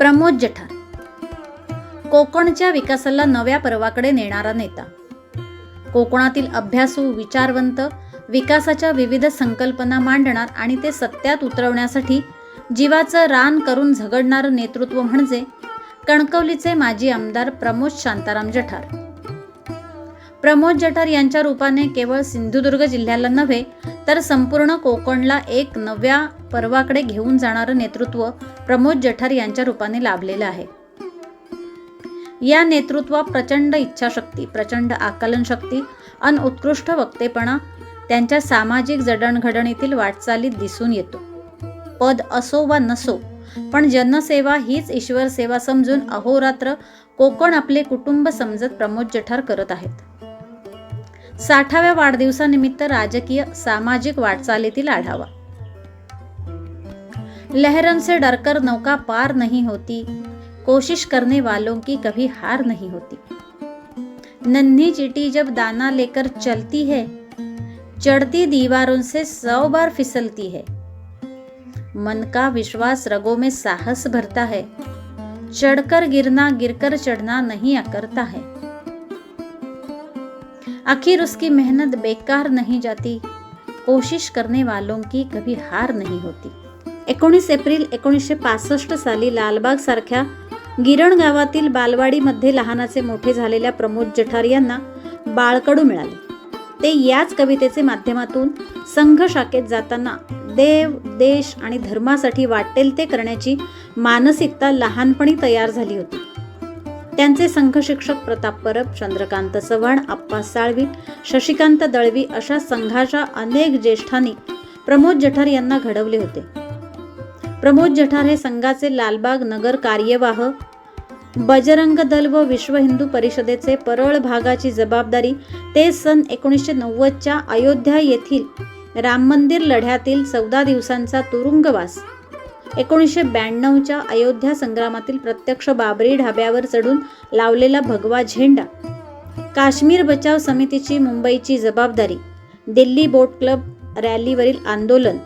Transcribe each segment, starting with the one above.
प्रमोद जठार. कोकणच्या विकासाला नव्या पर्वाकडे नेणारा नेता. कोकणातील अभ्यासू विचारवंत विकासाच्या विविध संकल्पना मांडणार आणि ते सत्यात उतरवण्यासाठी जीवाचं रान करून झगडणारं नेतृत्व म्हणजे कणकवलीचे माजी आमदार प्रमोद शांताराम जठार. प्रमोद जठार यांच्या रूपाने केवळ सिंधुदुर्ग जिल्ह्याला नव्हे तर संपूर्ण कोकणला एक नव्या पर्वाकडे घेऊन जाणारं नेतृत्व प्रमोद जठार यांच्या रूपाने लाभलेलं आहे. या नेतृत्वात प्रचंड इच्छाशक्ती प्रचंड आकलन शक्ती अन उत्कृष्ट वक्तेपणा त्यांच्या सामाजिक जडणघडणीतील वाटचालीत दिसून येतो. पद असो वा नसो पण जनसेवा हीच ईश्वर सेवा समजून अहोरात्र कोकण आपले कुटुंब समजत प्रमोद जठार करत आहेत. साठाव्या वाढदिवसानिमित्त राजकीय, सामाजिक वाटचालीतील आढावा. लहरन से डरकर नौका पार नहीं होती. कोशिश करने वालों की कभी हार नहीं होती. नन्ही चीटी जब दाना लेकर चलती है, चढ़ती दीवारों से सौ बार फिसलती है. मन का विश्वास रगों में साहस भरता है. चढ़कर गिरना, गिरकर चढ़ना नहीं अकरता है. आखिर उसकी मेहनत बेकार नहीं जाती। कोशिश करने वालों की कभी हार नहीं होती। एकोणीस एप्रिल एकोणीसशे पासष्ट साली लालबाग सारख्या गिरण गावातील बालवाडीमध्ये लहानाचे मोठे झालेल्या प्रमोद जठार यांना बाळकडू मिळाले. ते याच कवितेचे माध्यमातून संघ शाखेत जाताना देव देश आणि धर्मासाठी वाटेल ते करण्याची मानसिकता लहानपणी तयार झाली होती. त्यांचे संघ शिक्षक प्रताप परब चंद्रकांत चव्हाण आप्पा साळवी शशिकांत दळवी अशा संघाच्या अनेक ज्येष्ठांनी प्रमोद जठार यांना घडवले होते. प्रमोद जठार हे संघाचे लालबाग नगर कार्यवाह बजरंग दल व विश्व हिंदू परिषदेचे परळ भागाची जबाबदारी ते सन एकोणीसशे नव्वदच्या अयोध्या येथील राम मंदिर लढ्यातील चौदा दिवसांचा तुरुंगवास एकोणीसशे ब्याण्णवच्या अयोध्या संग्रामातील प्रत्यक्ष बाबरी ढाब्यावर चढून लावलेला भगवा झेंडा. काश्मीर बचाव समितीची मुंबईची जबाबदारी दिल्ली बोट क्लब रॅलीवरील आंदोलन.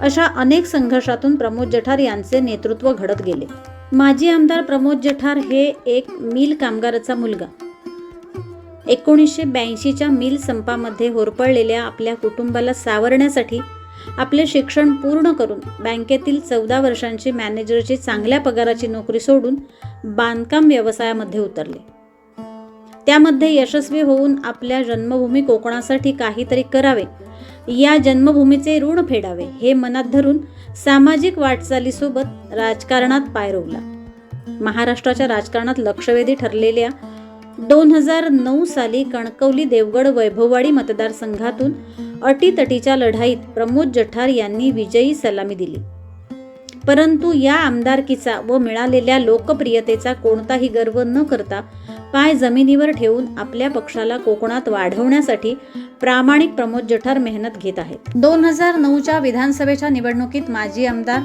अशा अनेक संघर्षातून प्रमोद जठार यांचे नेतृत्व घडत गेले. माजी आमदार प्रमोद जठार हे एक मिल कामगाराचा मुलगा. एकोणीसशे ब्याऐंशीच्या मिल संपामध्ये होरपळलेल्या आपल्या कुटुंबाला सावरण्यासाठी आपले शिक्षण पूर्ण करून बँकेतील चौदा वर्षांची मॅनेजरची चांगल्या पगाराची नोकरी सोडून बांधकाम व्यवसायामध्ये उतरले. त्यामध्ये यशस्वी होऊन आपल्या जन्मभूमी कोकणासाठी काहीतरी करावे या जन्मभूमीचे ऋण फेडावे हे मनात धरून सामाजिक वाटचालीसोबत राजकारणात पाय रोवला. महाराष्ट्राच्या राजकारणात लक्षवेधी ठरलेल्या दोन हजार नऊ साली कणकवली देवगड वैभववाडी मतदारसंघातून अटीतटीच्या लढाईत प्रमोद जठार यांनी विजयी सलामी दिली. परंतु या आमदारकीचा व मिळालेल्या लोकप्रियतेचा कोणताही गर्व न करता पाय जमिनीवर ठेवून आपल्या पक्षाला कोकणात वाढवण्यासाठी प्रामाणिक प्रमोद जठार मेहनत घेत आहेत. दोन हजार नऊच्या विधानसभेच्या निवडणुकीत माजी आमदार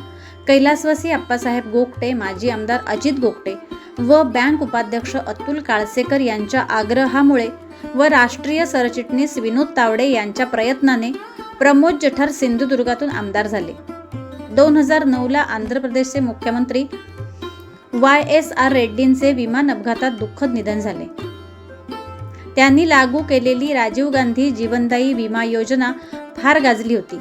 कैलासवासी आप्पासाहेब गोगटे माजी आमदार अजित गोगटे व बँक उपाध्यक्ष अतुल काळसेकर यांच्या आग्रहामुळे व राष्ट्रीय सरचिटणीस विनोद तावडे यांच्या प्रयत्नाने प्रमोद जठार सिंधुदुर्गातून आमदार झाले. दोन हजार नऊला आंध्र प्रदेशचे मुख्यमंत्री वाय एस आर रेड्डींचे विमान अपघातात दुःखद निधन झाले. त्यांनी लागू केलेली राजीव गांधी जीवनदायी विमा योजना फार गाजली होती.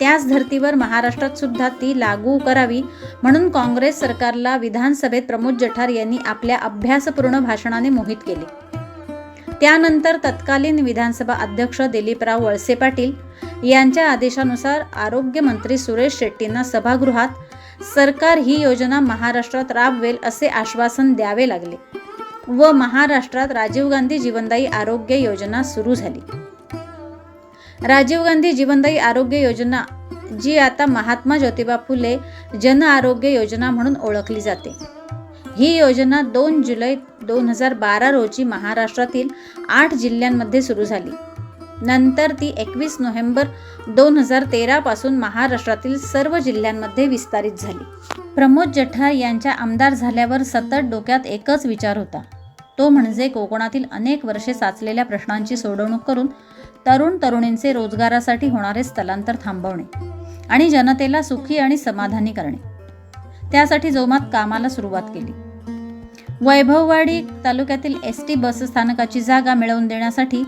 त्याच धर्तीवर महाराष्ट्रात सुद्धा ती लागू करावी म्हणून काँग्रेस सरकारला विधानसभेत प्रमोद जठार यांनी आपल्या अभ्यासपूर्ण भाषणाने मोहित केले. त्यानंतर तत्कालीन विधानसभा अध्यक्ष दिलीपराव वळसे पाटील यांच्या आदेशानुसार आरोग्यमंत्री सुरेश शेट्टींना सभागृहात सरकार ही योजना महाराष्ट्रात राबवेल असे आश्वासन द्यावे लागले व महाराष्ट्रात राजीव गांधी जीवनदायी आरोग्य योजना सुरू झाली. राजीव गांधी जीवनदायी आरोग्य योजना जी आता महात्मा ज्योतिबा फुले जन आरोग्य योजना म्हणून ओळखली जाते. ही योजना दोन जुलै दोन हजार बारा रोजी महाराष्ट्रातील आठ जिल्ह्यांमध्ये सुरू झाली. नंतर ती एकवीस नोव्हेंबर दोन हजार तेरापासून महाराष्ट्रातील सर्व जिल्ह्यांमध्ये विस्तारित झाली. प्रमोद जठार यांच्या आमदार झाल्यावर सतत डोक्यात एकच विचार होता. तो म्हणजे कोकणातील अनेक वर्षे साचलेल्या प्रश्नांची सोडवणूक करून तरुण तरुणींचे रोजगारासाठी होणारे स्थलांतर थांबवणे आणि जनतेला सुखी आणि समाधानी करणे. त्यासाठी जोमात कामाला सुरुवात केली. वैभववाडी तालुक्यातील एस टी बसस्थानकाची जागा मिळवून देण्यासाठी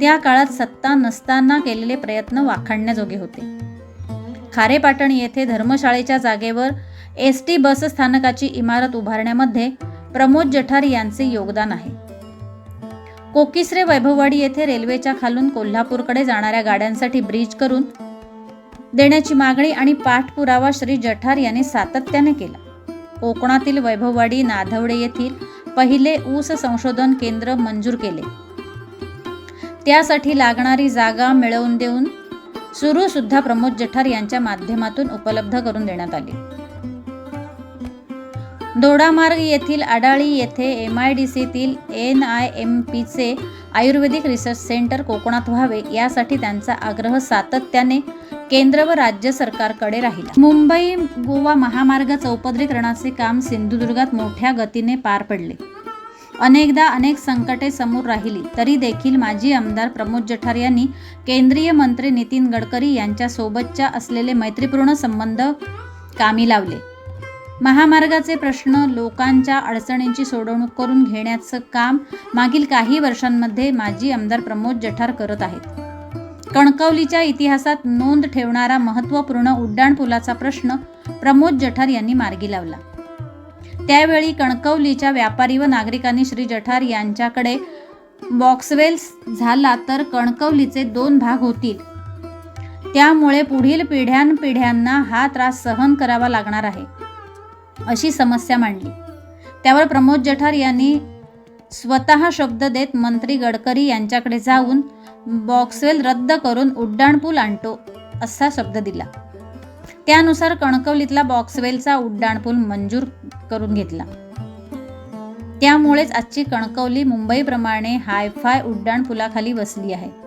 त्या काळात सत्ता नसताना केलेले प्रयत्न वाखाणण्याजोगे होते. खारेपाटण येथे धर्मशाळेच्या जागेवर एस टी बसस्थानकाची इमारत उभारण्यामध्ये प्रमोद जठार यांचे योगदान आहे. कोकिसरे वैभववाडी येथे रेल्वेच्या खालून कोल्हापूरकडे जाणाऱ्या गाड्यांसाठी ब्रिज करून देण्याची मागणी आणि पाठपुरावा श्री जठार यांनी सातत्याने केला. कोकणातील वैभववाडी नाधवडे येथील पहिले ऊस संशोधन केंद्र मंजूर केले. त्यासाठी लागणारी जागा मिळवून देऊन सुरू सुद्धा प्रमोद जठार यांच्या माध्यमातून उपलब्ध करून देण्यात आली. दोडामार्ग येथील आडाळी येथे एम आय डी सीतील एन आय एम पीचे आयुर्वेदिक रिसर्च सेंटर कोकणात व्हावे यासाठी त्यांचा आग्रह सातत्याने केंद्र व राज्य सरकारकडे राहिला. मुंबई गोवा महामार्ग चौपदरीकरणाचे काम सिंधुदुर्गात मोठ्या गतीने पार पडले. अनेकदा अनेक संकटे समोर राहिली तरी देखील माजी आमदार प्रमोद जठार यांनी केंद्रीय मंत्री नितीन गडकरी यांच्यासोबतच्या असलेले मैत्रीपूर्ण संबंध कामी लावले. महामार्गाचे प्रश्न लोकांच्या अडचणींची सोडवणूक करून घेण्याचं काम मागील काही वर्षांमध्ये माजी आमदार प्रमोद जठार करत आहेत. कणकवलीच्या इतिहासात नोंद ठेवणारा महत्त्वपूर्ण उड्डाणपुलाचा प्रश्न प्रमोद जठार यांनी मार्गी लावला. त्यावेळी कणकवलीच्या व्यापारी व नागरिकांनी श्री जठार यांच्याकडे बॉक्सवेल्स झाला तर कणकवलीचे दोन भाग होतील. त्यामुळे पुढील पिढ्यानपिढ्यांना हा त्रास सहन करावा लागणार आहे. अशी समस्या मांडली. त्यावर प्रमोद जठार यांनी स्वतः शब्द देत मंत्री गडकरी यांच्याकडे जाऊन बॉक्सवेल रद्द करून उड्डाणपूल आणतो असा शब्द दिला. त्यानुसार कणकवलीतला बॉक्सवेलचा उड्डाणपूल मंजूर करून घेतला. त्यामुळेच आजची कणकवली मुंबईप्रमाणे हायफाय उड्डाणपुलाखाली वसली आहे.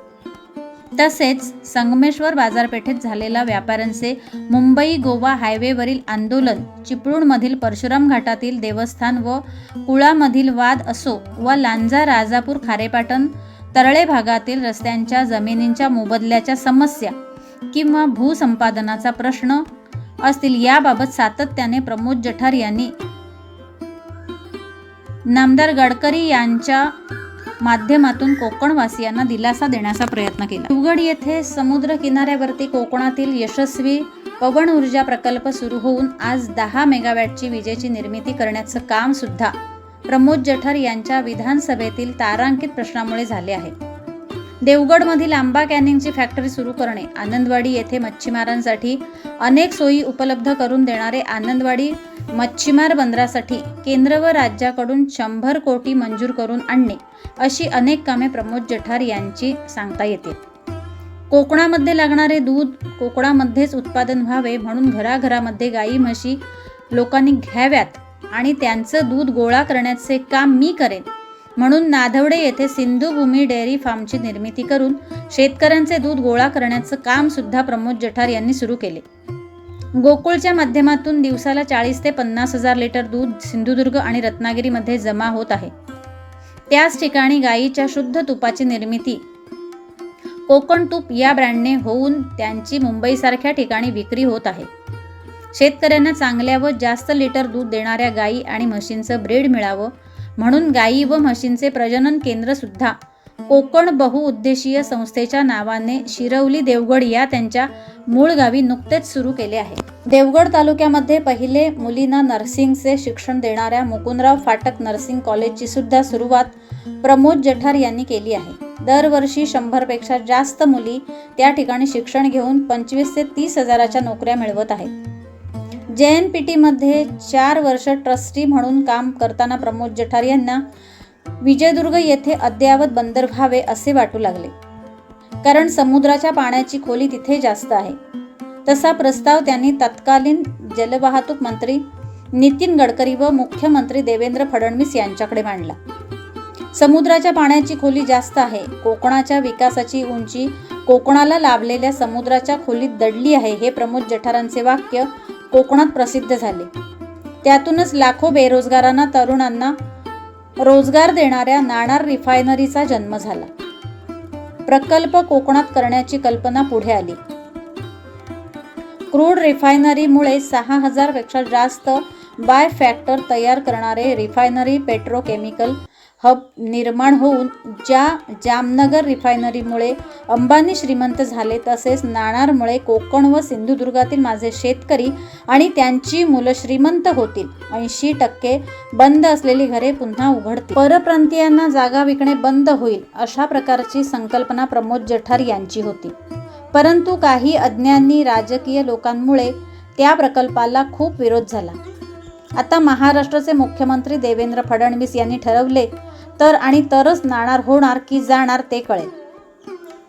तसेच संगमेश्वर बाजारपेठेत झालेला व्यापाऱ्यांचे मुंबई गोवा हायवेवरील आंदोलन चिपळूणमधील परशुराम घाटातील देवस्थान व कुळामधील वाद असो व लांजा राजापूर खारेपाटण तरळे भागातील रस्त्यांच्या जमिनींच्या मोबदल्याच्या समस्या किंवा भूसंपादनाचा प्रश्न असतील याबाबत सातत्याने प्रमोद जठार यांनी नामदार गडकरी यांच्या माध्यमातून कोकणवासियांना दिलासा देण्याचा प्रयत्न केला. उगड येथे समुद्र किनाऱ्यावरती कोकणातील यशस्वी पवन ऊर्जा प्रकल्प सुरू होऊन आज दहा मेगावॅटची विजेची निर्मिती करण्याचं काम सुद्धा प्रमोद जठर यांच्या विधानसभेतील तारांकित प्रश्नामुळे झाले आहे. देवगडमधील आंबा कॅनिंगची फॅक्टरी सुरू करणे आनंदवाडी येथे मच्छीमारांसाठी अनेक सोयी उपलब्ध करून देणारे आनंदवाडी मच्छीमार बंदरासाठी केंद्र व राज्याकडून शंभर कोटी मंजूर करून आणणे अशी अनेक कामे प्रमोद जठार यांची सांगता येतील कोकणामध्ये लागणारे दूध कोकणामध्येच उत्पादन व्हावे म्हणून घराघरामध्ये गाई म्हशी लोकांनी घ्याव्यात आणि त्यांचं दूध गोळा करण्याचे काम मी करेन म्हणून नाधवडे येथे सिंधुभूमी डेअरी फार्मची निर्मिती करून शेतकऱ्यांचे दूध गोळा करण्याचं काम सुद्धा प्रमोद जठार यांनी सुरू केले. गोकुळच्या माध्यमातून दिवसाला चाळीस ते पन्नास हजार लिटर दूध सिंधुदुर्ग आणि रत्नागिरीमध्ये जमा होत आहे. त्याच ठिकाणी गायीच्या शुद्ध तुपाची निर्मिती कोकण तूप या ब्रँडने होऊन त्यांची मुंबईसारख्या ठिकाणी विक्री होत आहे. शेतकऱ्यांना चांगल्या व जास्त लिटर दूध देणाऱ्या गायी आणि म्हशींचं ब्रीड मिळावं म्हणून गायी व म्हशींचे प्रजनन केंद्रसुद्धा कोकण बहुउद्देशीय संस्थेच्या नावाने शिरवली देवगड या त्यांच्या मूळ गावी नुकतेच सुरू केले आहे. देवगड तालुक्यामध्ये पहिले मुलींना नर्सिंगचे शिक्षण देणाऱ्या मुकुंदराव फाटक नर्सिंग कॉलेजची सुद्धा सुरुवात प्रमोद जठार यांनी केली आहे. दरवर्षी शंभरपेक्षा जास्त मुली त्या ठिकाणी शिक्षण घेऊन पंचवीस ते तीस हजाराच्या नोकऱ्या मिळवत आहेत. जे एन पी टीमध्ये चार वर्ष ट्रस्टी म्हणून काम करताना प्रमोद जठार यांना विजयदुर्ग येथे अद्ययावत बंदर व्हावे असे वाटू लागले. कारण समुद्राच्या पाण्याची खोली तिथे जास्त आहे. तसा प्रस्ताव त्यांनी तत्कालीन जलवाहतूक मंत्री नितीन गडकरी व मुख्यमंत्री देवेंद्र फडणवीस यांच्याकडे मांडला. समुद्राच्या पाण्याची खोली जास्त आहे. कोकणाच्या विकासाची उंची कोकणाला लाभलेल्या समुद्राच्या खोलीत दडली आहे हे प्रमोद जठारांचे वाक्य कोकणात प्रसिद्ध झाले. त्यातूनच लाखो बेरोजगारांना तरुणांना रोजगार देणाऱ्या नाणार रिफायनरीचा जन्म झाला. प्रकल्प कोकणात करण्याची कल्पना पुढे आली. क्रूड रिफायनरीमुळे सहा हजारपेक्षा जास्त बाय फॅक्टर तयार करणारे रिफायनरी पेट्रोकेमिकल हब निर्माण होऊन ज्या जामनगर रिफायनरीमुळे अंबानी श्रीमंत झाले तसेच नाणारमुळे कोकण व सिंधुदुर्गातील माझे शेतकरी आणि त्यांची मुलं श्रीमंत होतील. ऐंशी टक्के बंद असलेली घरे पुन्हा उघडतील. परप्रांतीयांना जागा विकणे बंद होईल अशा प्रकारची संकल्पना प्रमोद जठार यांची होती. परंतु काही अज्ञानी राजकीय लोकांमुळे त्या प्रकल्पाला खूप विरोध झाला. आता महाराष्ट्राचे मुख्यमंत्री देवेंद्र फडणवीस यांनी ठरवले तर आणि तरच नाणार होणार की जाणार ते कळेल.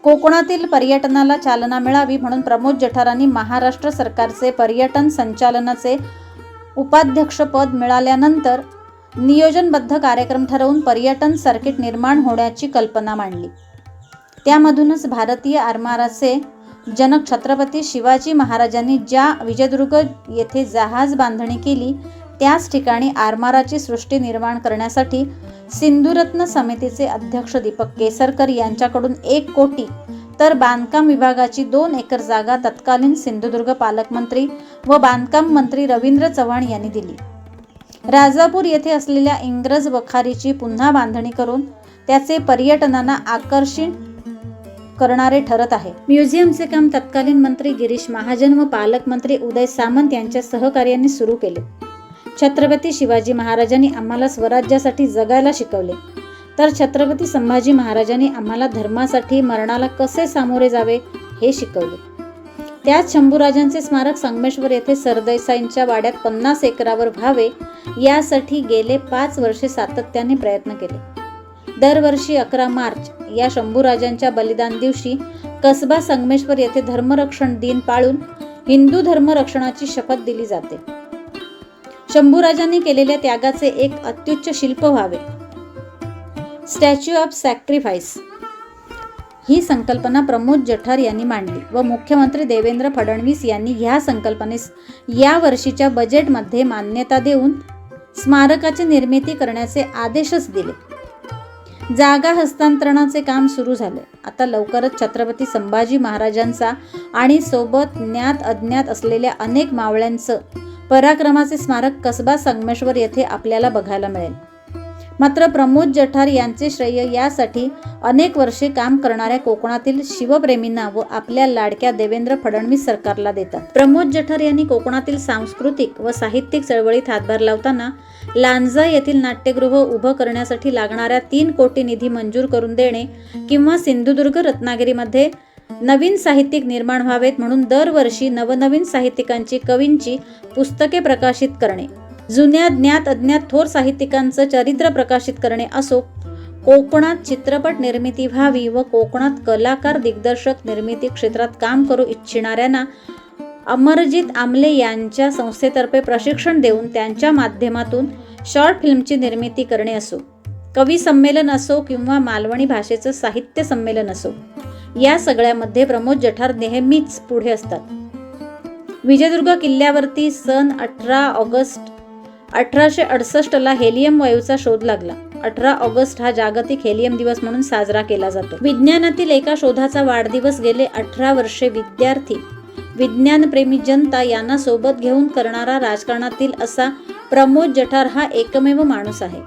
कोकणातील पर्यटनाला चालना मिळावी म्हणून प्रमोद जठारांनी महाराष्ट्र सरकारचे पर्यटन संचालनाचे उपाध्यक्षपद मिळाल्यानंतर नियोजनबद्ध कार्यक्रम ठरवून पर्यटन सर्किट निर्माण होण्याची कल्पना मांडली. त्यामधूनच भारतीय आरमाराचे जनक छत्रपती शिवाजी महाराजांनी ज्या विजयदुर्ग येथे जहाज बांधणी केली त्याच ठिकाणी आरमाराची सृष्टी निर्माण करण्यासाठी सिंधुरत्न समितीचे अध्यक्ष दीपक केसरकर यांच्याकडून एक कोटी तर बांधकाम विभागाची दोन एकर जागा तत्कालीन सिंधुदुर्ग पालकमंत्री व बांधकाम मंत्री रवींद्र चव्हाण यांनी दिली. राजापूर येथे असलेल्या इंग्रज वखारीची पुन्हा बांधणी करून त्याचे पर्यटनांना आकर्षित करणारे ठरत आहे. म्युझियमचे काम तत्कालीन मंत्री गिरीश महाजन व पालकमंत्री उदय सामंत यांच्या सहकार्याने सुरू केले. छत्रपती शिवाजी महाराजांनी आम्हाला स्वराज्यासाठी जगायला शिकवले. तर छत्रपती संभाजी महाराजांनी आम्हाला धर्मासाठी मरणाला कसे सामोरे जावे हे शिकवले. त्याच शंभूराजांचे स्मारक संगमेश्वर येथे सरदेसाईंच्या वाड्यात पन्नास एकरावर व्हावे यासाठी गेले पाच वर्षे सातत्याने प्रयत्न केले. दरवर्षी अकरा मार्च या शंभूराजांच्या बलिदान दिवशी कसबा संगमेश्वर येथे धर्मरक्षण दिन पाळून हिंदू धर्मरक्षणाची शपथ दिली जाते. शंभूराजांनी केलेल्या त्यागाचे एक अत्युच्च शिल्प व्हावे. स्टॅच्यू ऑफ सॅक्रिफाईस ही संकल्पना प्रमोद जठार यांनी मांडली व मुख्यमंत्री देवेंद्र फडणवीस यांनी ह्या संकल्पनेस या वर्षीच्या बजेटमध्ये मान्यता देऊन स्मारकाची निर्मिती करण्याचे आदेशच दिले. जागा हस्तांतरणाचे काम सुरू झाले. आता लवकरच छत्रपती संभाजी महाराजांचा आणि सोबत ज्ञात अज्ञात असलेल्या अनेक मावळ्यांचं पराक्रमाचे स्मारक कसबा संगमेश्वर येथे आपल्याला बघायला मिळेल. मात्र प्रमोद जठार यांचे श्रेय यासाठी अनेक वर्षे काम करणाऱ्या कोकणातील शिवप्रेमींना व आपल्या लाडक्या देवेंद्र फडणवीस सरकारला देतात. प्रमोद जठार यांनी कोकणातील सांस्कृतिक व साहित्यिक चळवळीत हातभार लावताना लांजा येथील नाट्यगृह उभं करण्यासाठी लागणाऱ्या तीन कोटी निधी मंजूर करून देणे किंवा सिंधुदुर्ग रत्नागिरीमध्ये नवीन साहित्यिक निर्माण व्हावेत म्हणून दरवर्षी नवनवीन साहित्यिकांची कवींची पुस्तके प्रकाशित करणे. जुन्या ज्ञात अज्ञात थोर साहित्यिकांचं चरित्र प्रकाशित करणे असो कोकणात चित्रपट निर्मिती व्हावी व कोकणात कलाकार दिग्दर्शक निर्मिती क्षेत्रात काम करू इच्छिणाऱ्यांना अमरजित आमले यांच्या संस्थेतर्फे प्रशिक्षण देऊन त्यांच्या माध्यमातून शॉर्ट फिल्मची निर्मिती करणे असो कवी संमेलन असो किंवा मालवणी भाषेचं साहित्य संमेलन असो या सगळ्यामध्ये प्रमोद जठार नेहमीच पुढे असतात. विजयदुर्ग किल्ल्यावरती सन अठरा ऑगस्ट अठराशे अडसष्टला हेलियम वायूचा शोध लागला. अठरा ऑगस्ट हा जागतिक हेलियम दिवस म्हणून साजरा केला जातो. विज्ञानातील एका शोधाचा वाढदिवस गेले अठरा वर्षे विद्यार्थी विज्ञानप्रेमी जनता यांना सोबत घेऊन करणारा राजकारणातील असा प्रमोद जठार हा एकमेव माणूस आहे.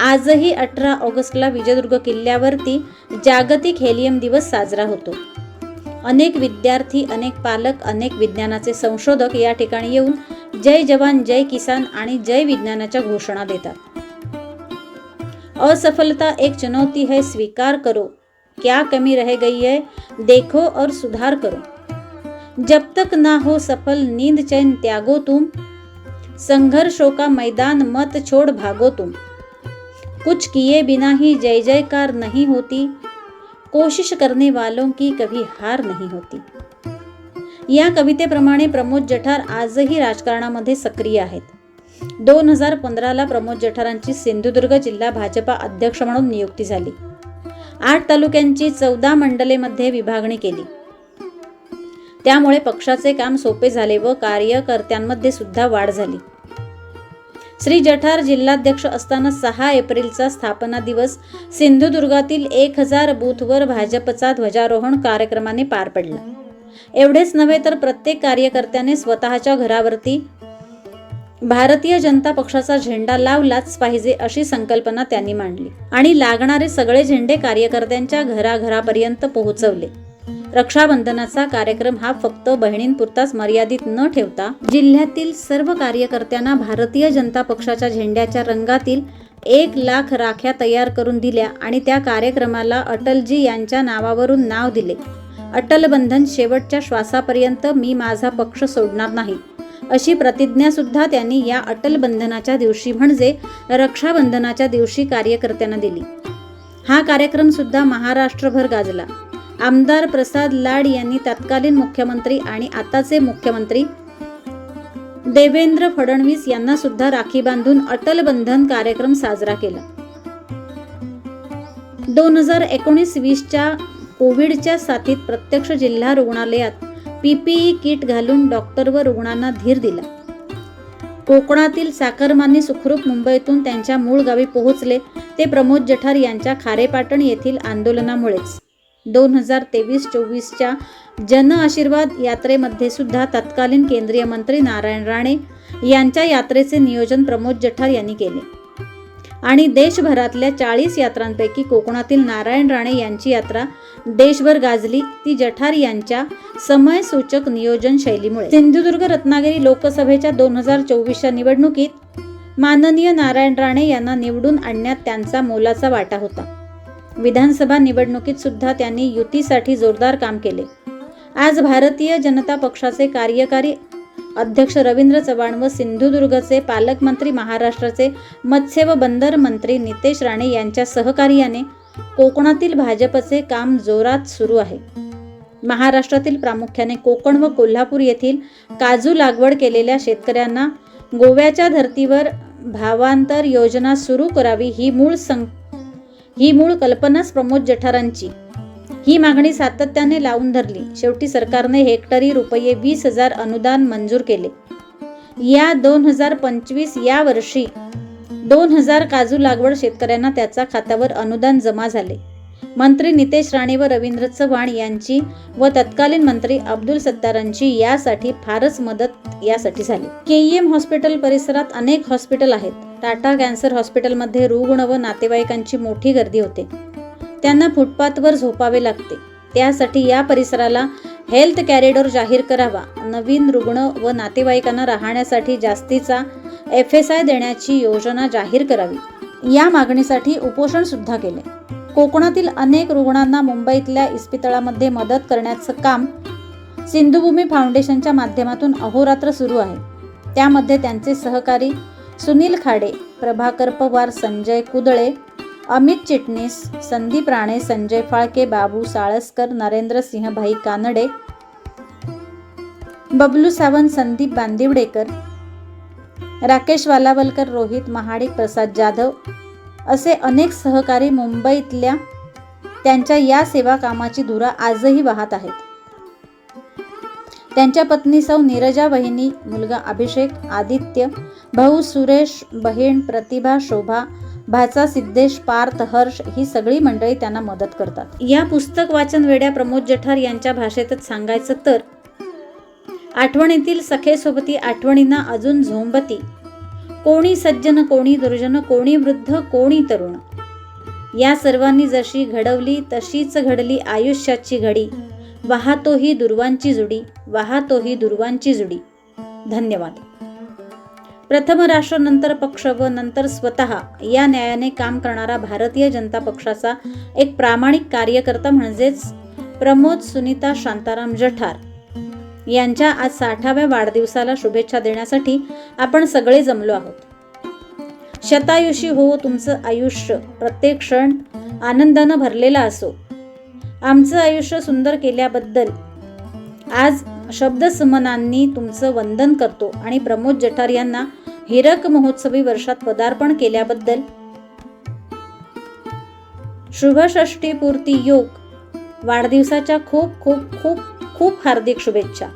आजही अठरा ऑगस्टला विजयदुर्ग किल्ल्यावरती जागतिक हेलियम दिवस साजरा होतो. अनेक विद्यार्थी अनेक पालक अनेक विज्ञानाचे संशोधक या ठिकाणी येऊन जय जवान जय किसान आणि जय विज्ञानाच्या घोषणा देतात. असफलता एक चुनौती है स्वीकार करो. क्या कमी रह गई है देखो और सुधार करो. जब तक ना हो सफल नींद चैन त्यागो तुम संघर्षों का मैदान मत छोड़ भागो तुम। कुछ किए बिना ही जय जयकार नहीं होती कोशिश करने वालों की कभी हार नहीं होती। या कवितेप्रमाणे प्रमोद जठार आजही राजकारणामध्ये सक्रिय आहेत। दोन हजार पंधराला प्रमोद जठारांची सिंधुदुर्ग जिल्हा भाजपा अध्यक्ष म्हणून नियुक्ती झाली. आठ तालुक्यांची चौदा मंडलेमध्ये विभागणी केली. त्यामुळे पक्षाचे काम सोपे झाले व कार्यकर्त्यांमध्ये सुद्धा वाढ झाली. श्री जठार जिल्हाध्यक्ष असताना सहा एप्रिलचा स्थापना दिवस सिंधुदुर्गातील एक हजार बूथवर भाजपचा ध्वजारोहण कार्यक्रमाने पार पडला. एवढेच नव्हे तर प्रत्येक कार्यकर्त्याने स्वतःच्या घरावरती भारतीय जनता पक्षाचा झेंडा लावलाच पाहिजे अशी संकल्पना त्यांनी मांडली आणि लागणारे सगळे झेंडे कार्यकर्त्यांच्या घराघरापर्यंत पोहोचवले. रक्षाबंधनाचा कार्यक्रम हा फक्त बहिणींपुरताच मर्यादित न ठेवता जिल्ह्यातील सर्व कार्यकर्त्यांना भारतीय जनता पक्षाच्या झेंड्याच्या रंगातील एक लाख राख्या तयार करून दिल्या आणि त्या कार्यक्रमाला अटलजी यांच्या नावावरून नाव दिले. अटल बंधन शेवटच्या श्वासापर्यंत मी माझा पक्ष सोडणार नाही. अशी प्रतिज्ञा सुद्धा त्यांनी या अटल बंधनाच्या दिवशी म्हणजे रक्षाबंधनाच्या दिवशी कार्यकर्त्यांना दिली. हा कार्यक्रम सुद्धा महाराष्ट्रभर गाजला. आमदार प्रसाद लाड यांनी तत्कालीन मुख्यमंत्री आणि आताचे मुख्यमंत्री देवेंद्र फडणवीस यांना सुद्धा राखी बांधून अटल बंधन कार्यक्रम साजरा केला. दोन हजार एकोणीस वीसच्या कोविडच्या साथीत प्रत्यक्ष जिल्हा रुग्णालयात पीपीई किट घालून डॉक्टर व रुग्णांना धीर दिला. कोकणातील साखरमानी सुखरूप मुंबईतून त्यांच्या मूळ गावी पोहोचले ते प्रमोद जठार यांच्या खारेपाटण येथील आंदोलनामुळेच. दोन हजार तेवीस चोवीसच्या जन आशीर्वाद यात्रेमध्ये सुद्धा तत्कालीन केंद्रीय मंत्री नारायण राणे यांच्या यात्रेचे नियोजन प्रमोद जठार यांनी केले. आणि देशभरातल्या चाळीस यात्रांपैकी कोकणातील नारायण राणे यांची यात्रा देशभर गाजली. ती जठार यांच्या समयसूचक नियोजन शैलीमुळे. सिंधुदुर्ग रत्नागिरी लोकसभेच्या दोन हजार चोवीसच्या निवडणुकीत माननीय नारायण राणे यांना निवडून आणण्यात त्यांचा मोलाचा वाटा होता. विधानसभा निवडणुकीत सुद्धा त्यांनी युतीसाठी जोरदार काम केले. आज भारतीय जनता पक्षाचे कार्यकारी अध्यक्ष रवींद्र चव्हाण व सिंधुदुर्गचे पालकमंत्री महाराष्ट्राचे मत्स्य व बंदर मंत्री नितेश राणे यांच्या सहकार्याने कोकणातील भाजपचे काम जोरात सुरू आहे. महाराष्ट्रातील प्रामुख्याने कोकण व कोल्हापूर येथील काजू लागवड केलेल्या शेतकऱ्यांना गोव्याच्या धर्तीवर भावांतर योजना सुरू करावी ही मूळ सं ही मूळ कल्पनाच प्रमोद जठारांची. ही मागणी सातत्याने लावून धरली. शेवटी सरकारने हेक्टरी रुपये वीस हजार अनुदान मंजूर केले. या दोन हजार पंचवीस या वर्षी दोन हजार काजू लागवड शेतकऱ्यांना त्याचा खात्यावर अनुदान जमा झाले. मंत्री नितेश राणे व रवींद्र चव्हाण यांची व तत्कालीन मंत्री अब्दुल सत्तारांची यासाठी फारच मदत यासाठी झाली. के ई एम हॉस्पिटल परिसरात अनेक हॉस्पिटल आहेत. टाटा कॅन्सर हॉस्पिटलमध्ये रुग्ण व नातेवाईकांची मोठी गर्दी होते. त्यांना फुटपाथवर झोपावे लागते. त्यासाठी या परिसराला हेल्थ कॅरिडॉर जाहीर करावा. नवीन रुग्ण व नातेवाईकांना राहण्यासाठी जास्तीचा एफ एस आय देण्याची योजना जाहीर करावी. या मागणीसाठी उपोषण सुद्धा केले. कोकणातील अनेक रुग्णांना मुंबईतल्या इस्पितळामध्ये मदत करण्याचं काम सिंधुभूमी फाउंडेशनच्या माध्यमातून अहोरात्र सुरू आहे. त्यामध्ये त्यांचे सहकारी सुनील खाडे प्रभाकर पवार संजय कुदळे अमित चिटणीस संदीप राणे संजय फाळके बाबू साळसकर नरेंद्र सिंहभाई कानडे बबलू सावंत संदीप बांदिवडेकर राकेश वालावलकर रोहित महाडिक प्रसाद जाधव असे अनेक सहकारी मुंबईतल्या त्यांच्या या सेवा कामाची धुरा आजही वाहत आहेत. त्यांच्या पत्नी सौ नीरजा वहिनी मुलगा अभिषेक आदित्य भाऊ सुरेश बहीण प्रतिभा शोभा भाचा सिद्धेश पार्थ हर्ष ही सगळी मंडळी त्यांना मदत करतात. या पुस्तक वाचन वेड्या प्रमोद जठार यांच्या भाषेतच सांगायचं तर आठवणीतील सखेसोबती आठवणींना अजून झोंबती. कोणी सज्जन कोणी दुर्जन कोणी वृद्ध कोणी तरुण. या सर्वांनी जशी घडवली तशीच घडली आयुष्याची घडी. वाहतोही दुर्वांची जुडी वाहतोही दुर्वांची जुडी. धन्यवाद. प्रथम राष्ट्र नंतर पक्ष व नंतर स्वतः या न्यायाने काम करणारा भारतीय जनता पक्षाचा एक प्रामाणिक कार्यकर्ता म्हणजेच प्रमोद सुनीता शांताराम जठार. यांच्या आज साठाव्या वाढदिवसाला शुभेच्छा देण्यासाठी आपण सगळे जमलो आहोत. शतायुषी हो तुमचं आयुष्य प्रत्येक क्षण आनंदानं भरलेला असो. आमचं आयुष्य सुंदर केल्याबद्दल आज शब्दसमनांनी तुमचं वंदन करतो आणि प्रमोद जठार यांना हिरक महोत्सवी वर्षात पदार्पण केल्याबद्दल शुभषष्टीपूर्ती योग वाढदिवसाच्या खूप खूप खूप खूप हार्दिक शुभेच्छा.